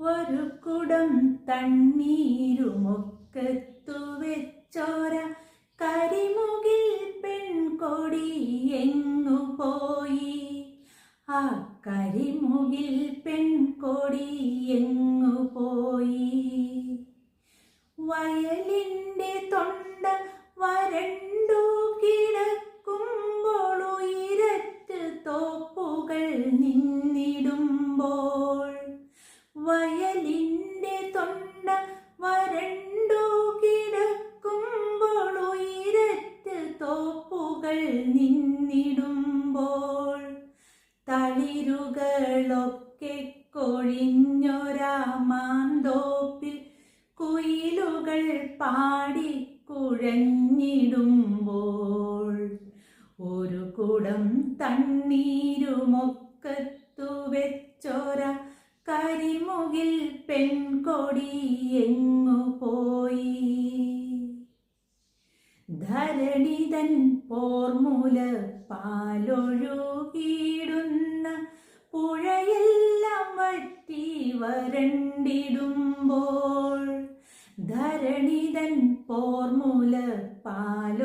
ഒരു കുടം തണ്ണീരുമൊക്കത്തു വെച്ചോര കരിമുകിൽ പെൺകൊടി എങ്ങു പോയി? ആ കരിമുകിൽ പെൺകൊടി എങ്ങു പോയി? വയലിന്റെ തൊണ്ട വയലിന്റെ തൊണ്ട വരണ്ടു കിടക്കുമ്പോൾ ഉയരത്ത് തോപ്പുകൾ നിന്നിടുമ്പോൾ തളിരുകളൊക്കെ കൊഴിഞ്ഞൊരാ കുയിലുകൾ പാടി കുഴഞ്ഞിടുമ്പോൾ ഒരു കുടം തണ്ണീരുമൊക്കത്തു വെച്ചോര കരിമുകിൽ പെൺകൊടി എങ്ങു പോയി? ധരണിതൻ പോർമൂല പാലൊഴുകിയിടുന്ന പുഴയെല്ലാം വറ്റി വരണ്ടിടുമ്പോൾ ധരണിതൻ പോർമൂല പാലൊഴുകിയിടുന്ന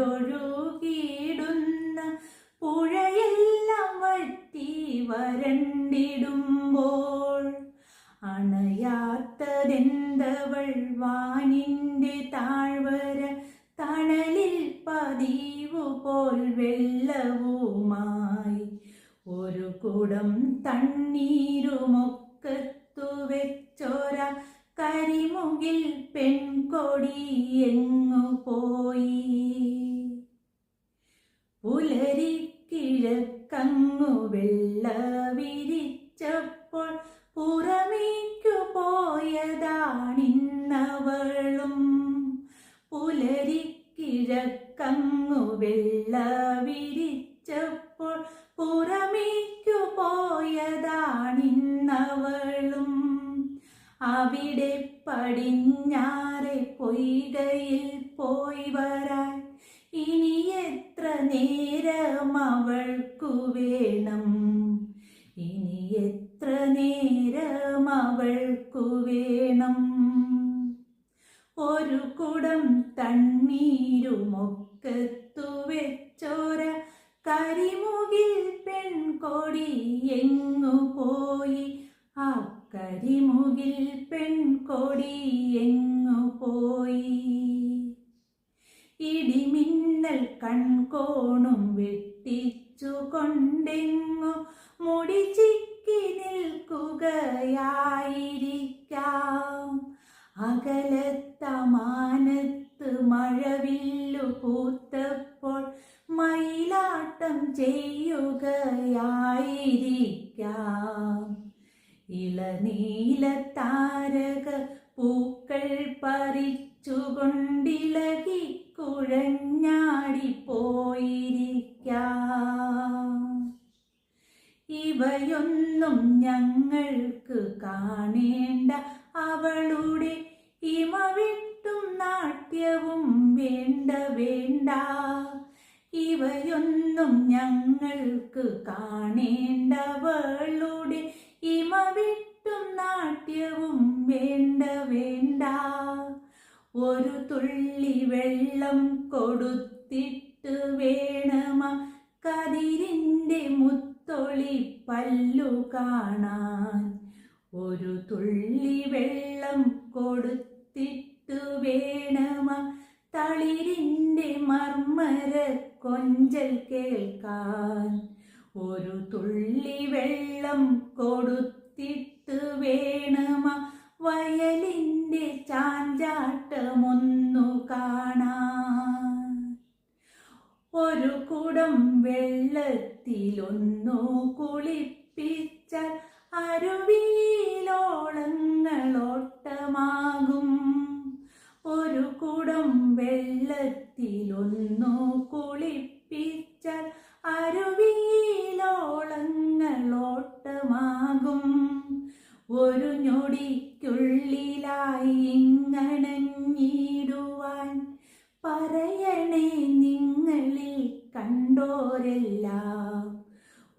പുഴയെല്ലാം വറ്റി വരണ്ടിടുമ്പോൾ അണയാത്തതെന്തവൾ വാനിന്റെ താഴ്വര തണലിൽ പതിവു പോൽ വെള്ളവുമായി. ഒരു കുടം തണ്ണീരുമൊക്കത്തു വെച്ചോര കരിമുകിൽ പെൺകൊടി എങ്ങു പോയി. പുലരിക്കിഴക്കങ്ങു വെള്ള വിരിച്ചപ്പോൾ പുറമേക്കു പോയതാണിന്നവളും പുലരിക്കിഴക്കങ്ങു വെള്ള വിരിച്ചപ്പോൾ പുറമേക്കു പോയതാണിന്നവളും അവിടെ പടിഞ്ഞാറെ പൊയ്കയിൽ പോയി വരാൻ ഇനി എത്ര നേരം അവൾക്കു വേണം? അവൾക്കു വേണം ഒരു കുടം തണ്ണീരുമൊക്കത്തു വെച്ചോര കരിമുകിൽ പെൺകൊടി എങ്ങു പോയി ആ കരിമുകിൽ പെൺകൊടി എങ്ങു പോയി ഇടിമിന്നൽ കൺകോണും വെട്ടിച്ചു കൊണ്ടെങ്ങു മുടി ചിക്കി നിൽക്കുകയായിരിക്കാം. അകലത്തമാനത്ത് മഴവില്ലു പൂത്തപ്പോൾ മയിലാട്ടം ചെയ്യുകയായിരിക്കാം. ഇളനീല താരക പൂക്കൾ പറിച്ചുകൊണ്ടിളകി കുഴഞ്ഞാടിപ്പോയിരിക്കാം. ഇവയൊന്നും ഞങ്ങൾക്ക് കാണേണ്ട. അവളുടെ ഇമവിട്ടും നാട്യവും വേണ്ട വേണ്ട. ഇവയൊന്നും ഞങ്ങൾക്ക് കാണേണ്ടവളുടെ ഇമവിട്ടും നാട്യവും ഒരു തുള്ളി വെള്ളം കൊടുത്തിട്ട് വേണമ കതിരിന്റെ മുത്തൊളി പല്ലു കാണാൻ. ഒരു തുള്ളി വെള്ളം കൊടുത്തിട്ട് വേണമ തളിരിന്റെ മർമ്മര കൊഞ്ചൽ കേൾക്കാൻ. ഒരു തുള്ളി വെള്ളം കൊടുത്തിട്ട് വേണമ ഒരു കുടം വെള്ളത്തിലൊന്നു കുളിപ്പിച്ച അരുവിയിലോളങ്ങളോട്ടമാകും. ഒരു കുടം വെള്ളത്തിലൊന്നു കുളിപ്പിച്ച അരുവിയിലോളങ്ങളോട്ടമാകും. ഒരു ഞൊടിക്കുള്ളിലായി ഇങ്ങണഞ്ഞിടുവാൻ പറയണേ നിങ്ങളിൽ കണ്ടോരെല്ലാം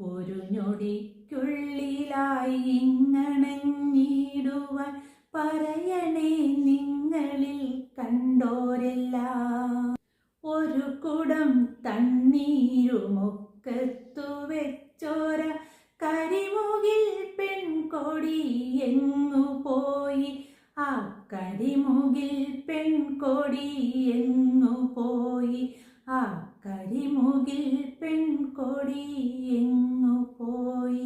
ഒരു ഞൊടിക്കുള്ളിലായി ഇങ്ങണഞ്ഞിടുവാൻ പറയണേ നിങ്ങളിൽ കണ്ടോരെല്ലാം. ഒരു കുടം തണ്ണീരുമൊക്കത്തു വെച്ചോര കരിമുകിൽ പെൺകൊടി എങ്ങു പോയി? ആ കരിമുകിൽ പെൺകൊടി എങ്ങു പോയി? ആ കരിമുകിൽ പെൺകൊടി എങ്ങു പോയി